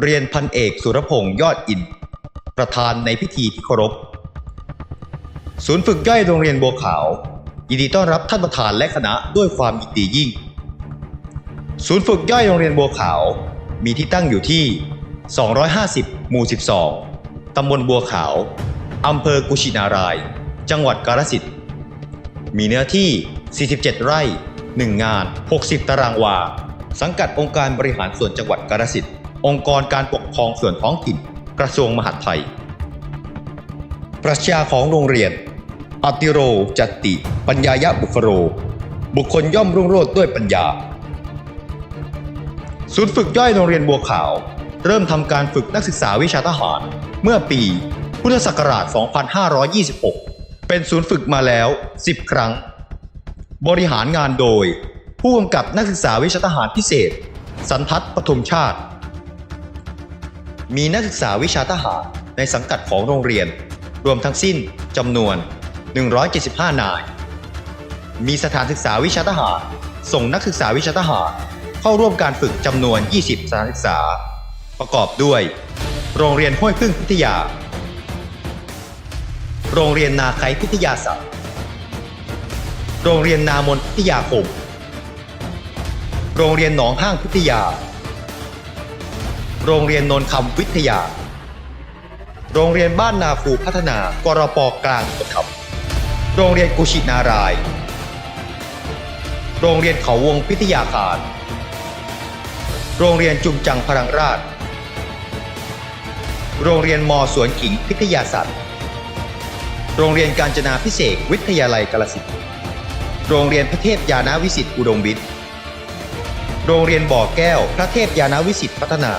เรียนพันเอกสุรพงษ์ยอดอิน ประธานในพิธีที่เคารพ ศูนย์ฝึกย่อยโรงเรียนบัวขาว ยินดีต้อนรับท่านประธานและคณะด้วยความยินดียิ่ง ศูนย์ฝึกย่อยโรงเรียนบัวขาว มีที่ตั้งอยู่ที่ 250 หมู่ 12 ตำบลบัวขาว อำเภอกุชินาราย จังหวัดกาฬสินธุ์มีเนื้อที่ 47 ไร่ 1 งาน 60 ตารางวา สังกัดองค์การบริหารส่วนจังหวัดกาฬสินธุ์ องค์กรการปกครองส่วนท้องถิ่น กระทรวงมหาดไทย ปรัชญาของโรงเรียน อติโรจตติ ปัญญายะบุคโร บุคคลย่อมรุ่งโรจน์ด้วยปัญญา ศูนย์ฝึกย่อยโรงเรียนบัวขาว เริ่มทำการฝึกนักศึกษาวิชาทหาร เมื่อปี พุทธศักราช 2526 เป็นศูนย์ฝึกมาแล้ว 10 ครั้ง บริหารงานโดย ผู้กำกับนักศึกษาวิชาทหารพิเศษ สันทัศน์ปทุมชาติ มีนักศึกษาวิชาทหารในสังกัดของโรงเรียน รวมทั้งสิ้นจำนวน 175 นาย มีสถานศึกษาวิชาทหาร ส่งนักศึกษาวิชาทหาร เข้าร่วมการฝึกจำนวน 20 สถานศึกษา ประกอบด้วย โรงเรียนห้วยพึ่งพิทยา โรงเรียนนาไคพิทยาศาสตร์โรงเรียนนามนพิทยาคม โรงเรียนหนองห้างพิทยา โรงเรียนนนคำวิทยา โรงเรียนบ้านนาคูพัฒนากรปกลางอุปถัมภ์โรงเรียนกุชินาราย โรงเรียนเขาวงพิทยาคาร โรงเรียนจุมจังพลังราช โรงเรียนมสวนขิงพิทยาศาสตร์ โรงเรียนการจนาพิเศษวิทยาลัยกาลสินธุ์โรงเรียนพระเทพยานาวิสิตอุดมวิทย์ โรงเรียนบ่อแก้วพระเทพยานาวิสิตพัฒนา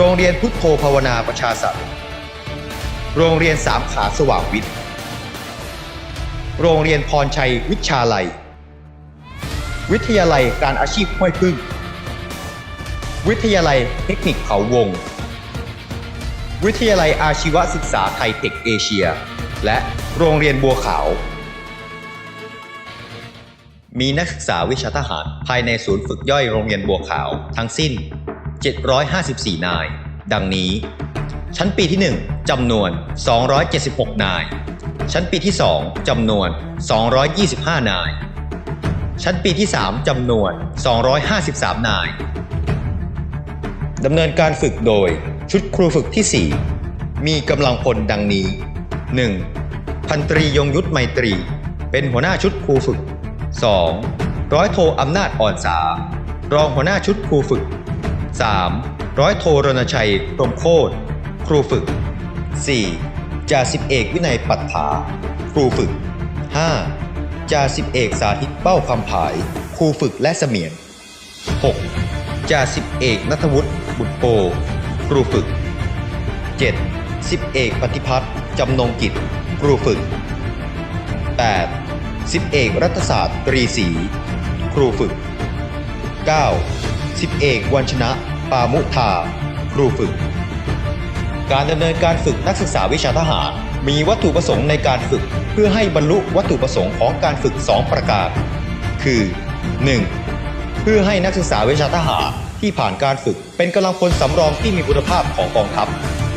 โรงเรียนพุทโธภาวนาประชาสัตว์โรงเรียนสามขาสว่างวิทย์ โรงเรียนพรชัยวิชาลัย วิทยาลัยการอาชีพห้วยพึ่ง วิทยาลัยเทคนิคเขาวง วิทยาลัยอาชีวศึกษาไทยเทคเอเชีย และโรงเรียนบัวขาว มีนักศึกษาวิชาทหารภายในศูนย์ฝึกย่อยโรงเรียนบัวขาวทั้งสิ้น 754 นาย ดังนี้ ชั้นปีที่ 1จำนวน 276 นาย ชั้นปีที่ 2จำนวน 225 นาย ชั้นปีที่ 3จำนวน 253 นายดำเนินการฝึกโดยชุดครูฝึกที่ 4 มีกำลังพลดังนี้ 1. พันตรียงยุทธไมตรี เป็นหัวหน้าชุดครูฝึก 2. ร้อยโทอำนาจอ่อนสารองหัวหน้าชุดครูฝึก 3. ร้อยโทรณชัยพรมโคตรครูฝึก 4. จ่าสิบเอกวินัยปัตถาครูฝึก 5. จ่าสิบเอกสาธิตเป้าคำผาย ครูฝึกและเสมียน 6. จ่าสิบเอกนัทวุฒิบุตรโป ครูฝึก 7. สิบเอกปฏิพัฒน์จำนงกิจ ครูฝึก 8. สิบเอกรัฐศาสตร์ตรีศรีครูฝึก 9. สิบเอกวันชนะ ปามุทาครูฝึก การดำเนินการฝึกนักศึกษาวิชาทหาร มีวัตถุประสงค์ในการฝึก เพื่อให้บรรลุวัตถุประสงค์ของการฝึก 2 ประการ คือ 1. เพื่อให้นักศึกษาวิชาทหารที่ผ่านการฝึกเป็นกำลังพลสำรองที่มีคุณภาพของกองทัพ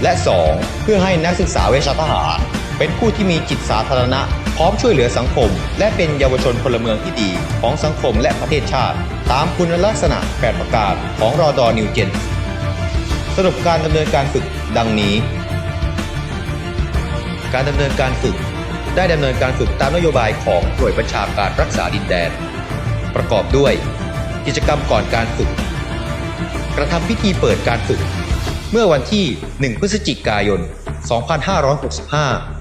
และ 2. เพื่อให้นักศึกษาวิชาทหาร เป็นผู้ที่มีจิตสาธารณะ พร้อมช่วยเหลือสังคม และเป็นเยาวชนพลเมืองที่ดีของสังคมและประเทศชาติ ตามคุณลักษณะ 8 ประการของรอดอนิวเจนสรุปการดำเนินการฝึกดังนี้ การดำเนินการฝึก ได้ดำเนินการฝึกตามนโยบายของหน่วยบัญชาการรักษาดินแดน ประกอบด้วย กิจกรรมก่อนการฝึก กระทำพิธีเปิดการฝึก เมื่อวันที่ 1 พฤศจิกายน 2565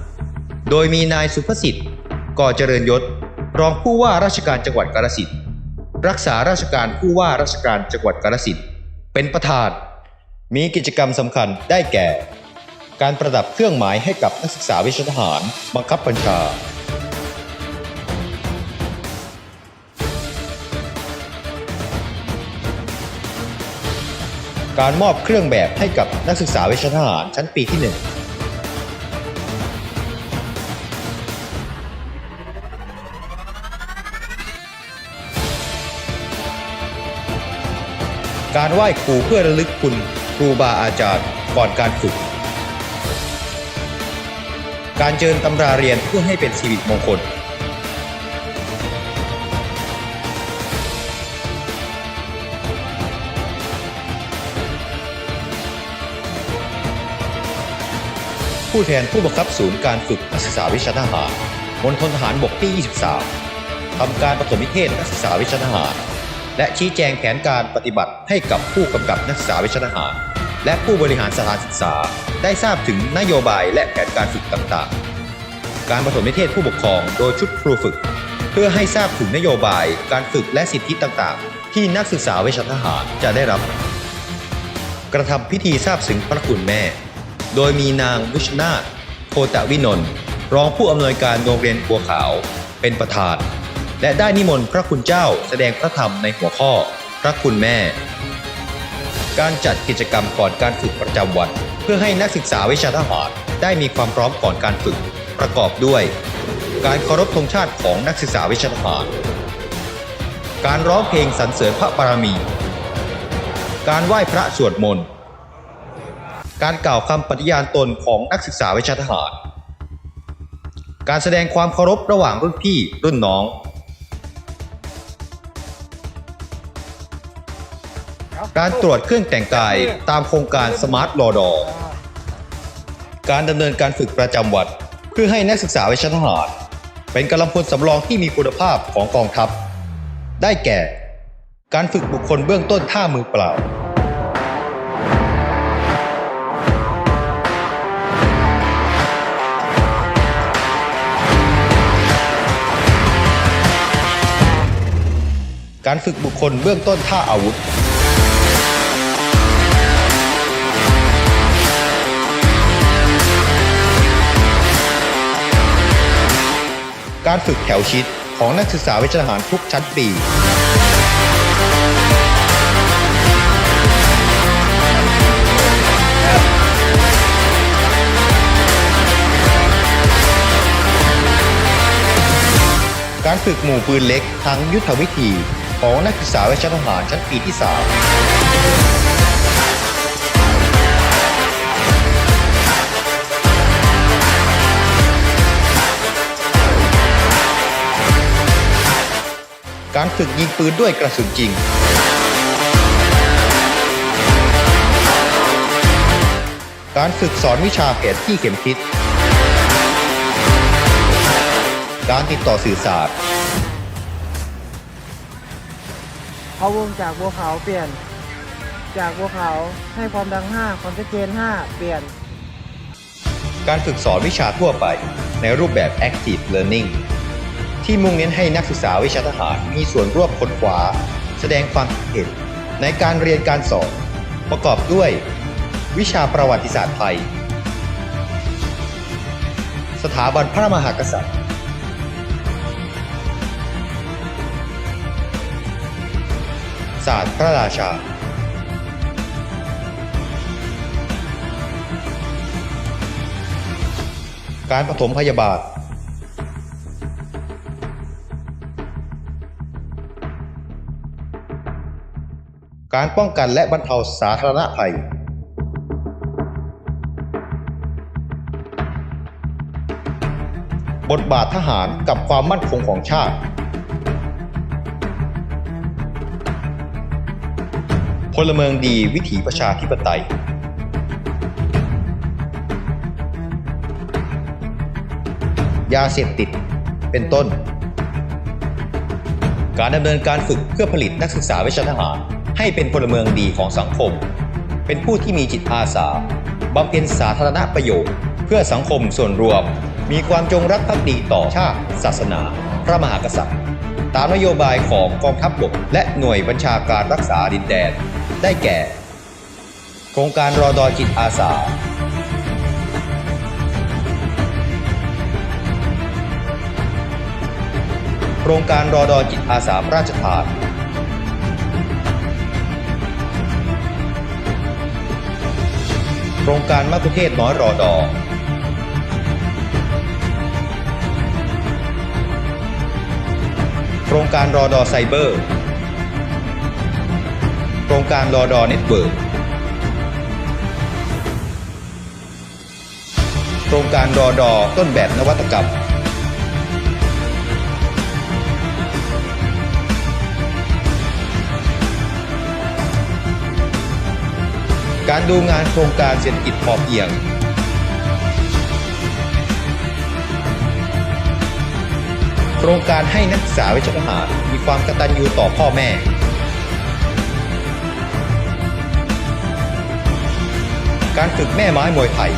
โดยมีนายสุภสิทธิ์ก่อเจริญยศ รองผู้ว่าราชการจังหวัดกาฬสินธุ์รักษาราชการผู้ว่าราชการจังหวัดกาฬสินธุ์เป็นประธาน มีกิจกรรมสำคัญได้แก่ การประดับเครื่องหมายให้กับนักศึกษาวิชาทหารบังคับบัญชาการมอบเครื่องแบบให้กับนักศึกษาวิชาทหารชั้นปีที่ 1 การไหว้ครูเพื่อระลึกคุณครูบาอาจารย์ก่อนการฝึก การเจิญตำราเรียนเพื่อให้เป็นสิริมงคล ผู้แทนผู้บังคับศูนย์การฝึกนักศึกษาวิชาทหารมณฑลทหารบกที่ 23ทำการปฐมนิเทศนักศึกษาวิชาทหาร และชี้แจงแผนการปฏิบัติให้กับผู้กำกับนักศึกษาวิชาทหาร และผู้บริหารสถานศึกษา ได้ทราบถึงนโยบายและแผนการฝึกต่างๆ การปฐมนิเทศผู้ปกครองโดยชุดครูฝึก เพื่อให้ทราบถึงนโยบายการฝึกและสิทธิต่างๆ ที่นักศึกษาวิชาทหารจะได้รับ กระทำพิธีทราบซึ้งพระคุณแม่ โดยมีนางวิชนาโคตวินนท์รองผู้อำนวยการโรงเรียนบัวขาว เป็นประธาน และได้นิมนต์พระคุณเจ้าแสดงพระธรรมในหัวข้อ พระคุณแม่ การจัดกิจกรรมก่อนการฝึกประจำวัน เพื่อให้นักศึกษาวิชาทหารได้มีความพร้อมก่อนการฝึก ประกอบด้วย การเคารพธงชาติของนักศึกษาวิชาทหาร การร้องเพลงสรรเสริญพระบารมี การไหว้พระสวดมนต์การกล่าวคำปฏิญาณตนของนักศึกษาวิชาทหาร การแสดงความเคารพระหว่างรุ่นพี่รุ่นน้อง การตรวจเครื่องแต่งกายตามโครงการสมาร์ทลอดอการดำเนินการฝึกประจำวันเพื่อให้นักศึกษาวิชาทหารเป็นกำลังพลสำรองที่มีคุณภาพของกองทัพ ได้แก่ การฝึกบุคคลเบื้องต้นท่ามือเปล่า การฝึกบุคคลเบื้องต้นท่าอาวุธ การฝึกแถวชิดของนักศึกษาวิชาทหารทุกชั้นปีการฝึกหมู่ปืนเล็กทั้งยุทธวิธีของนักศึกษาวิชาทหารชั้นปีที่ 3 การฝึกยิงปืนด้วยกระสุนจริง การฝึกสอนวิชาแผนที่เข็มทิศ การติดต่อสื่อสารเขาวงจากบัวขาวเปลี่ยน จากบัวขาวให้ความดัง 5 ความชัดเจน 5 เปลี่ยน การฝึกสอนวิชาทั่วไปในรูปแบบ Active Learning ที่มุ่งเน้นให้นักศึกษาวิชาทหารมีส่วนร่วมค้นคว้า แสดงความคิดเห็นในการเรียนการสอน ประกอบด้วย วิชาประวัติศาสตร์ไทย สถาบันพระมหากษัตริย์ ศาสตร์พระราชา การปฐมพยาบาล การป้องกันและบรรเทาสาธารณภัย บทบาททหารกับความมั่นคงของชาติ พลเมืองดีวิถีประชาธิปไตย ยาเสพติด เป็นต้น การดำเนินการฝึกเพื่อผลิตนักศึกษาวิชาทหาร ให้เป็นพลเมืองดีของสังคม เป็นผู้ที่มีจิตอาสาบำเพ็ญสาธารณประโยชน์เพื่อสังคมส่วนรวม มีความจงรักภักดีต่อชาติ ศาสนา พระมหากษัตริย์ ตามนโยบายของกองทัพบกและหน่วยบัญชาการรักษาดินแดน ได้แก่ โครงการรอดอจิตอาสาโครงการรอดอจิตอาสาพระราชทาน โครงการมัคุเทศน้อยรอดอโครงการรอดอไซเบอร์ โครงการรอดอเน็ตเวิร์กโครงการรอดอต้นแบบนวัตกรรม การดูงานโครงการเศรษฐกิจพอเพียง โครงการให้นักศึกษาวิชาทหารมีความกตัญญูต่อพ่อแม่ การฝึกแม่ไม้มวยไทย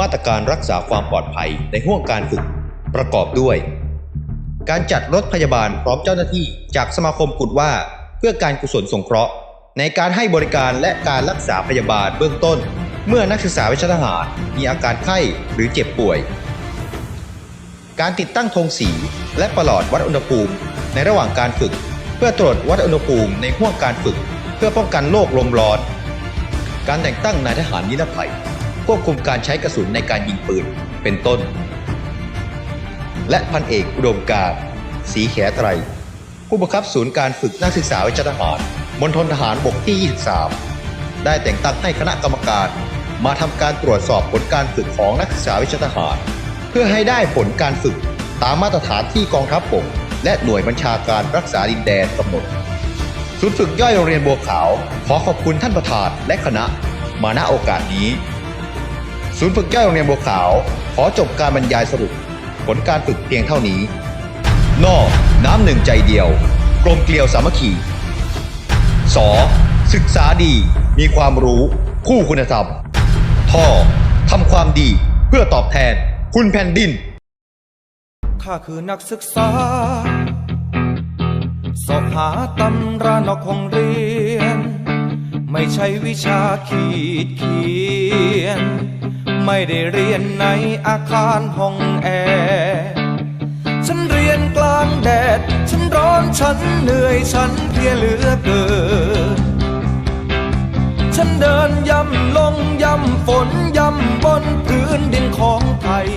มาตรการรักษาความปลอดภัยในห่วงการฝึกประกอบด้วย การจัดรถพยาบาลพร้อมเจ้าหน้าที่จากสมาคมกุดว่า เพื่อการกุศลสงเคราะห์ ในการให้บริการและการรักษาพยาบาลเบื้องต้น เมื่อนักศึกษาวิชาทหารมีอาการไข้หรือเจ็บป่วย การติดตั้งธงสีและประหลอดวัดอุณหภูมิ ในระหว่างการฝึก เพื่อตรวจวัดอุณหภูมิในห่วงการฝึก เพื่อป้องกันโรคลมร้อน การแต่งตั้งนายทหารนิรภัยควบคุมการใช้กระสุนในการยิงปืนเป็นต้น และพันเอกอุดมการสีแขไตร ผู้บังคับศูนย์การฝึกนักศึกษาวิชาทหารมณฑลทหารบกที่ 23 ได้แต่งตั้งให้คณะกรรมการ มาทำการตรวจสอบผลการฝึกของนักศึกษาวิชาทหาร เพื่อให้ได้ผลการฝึกตามมาตรฐานที่กองทัพบกและหน่วยบัญชาการรักษาดินแดนกำหนดศูนย์ฝึกย่อยโรงเรียนบัวขาว ขอขอบคุณท่านประธานและคณะมาณโอกาสนี้ ศูนย์ฝึกย่อยโรงเรียนบัวขาว ขอจบการบรรยายสรุป ผลการฝึกเพียงเท่านี้ นอน้ำหนึ่งใจเดียว กลมเกลียวสามัคคีสอศึกษาดี มีความรู้ คู่คุณธรรมท่อทำความดีเพื่อตอบแทนคุณแผ่นดิน ข้าคือนักศึกษา สอบหาตำรานอกห้องเรียน ไม่ใช่วิชาขีดเขียน ไม่ได้เรียนในอาคารห้องแอร์ฉันเรียนกลางแดด ฉันร้อนฉันเหนื่อยฉันเพลียเหลือเกิน ฉันเดินย่ำลงย่ำฝนย่ำบนพื้นดินของไทย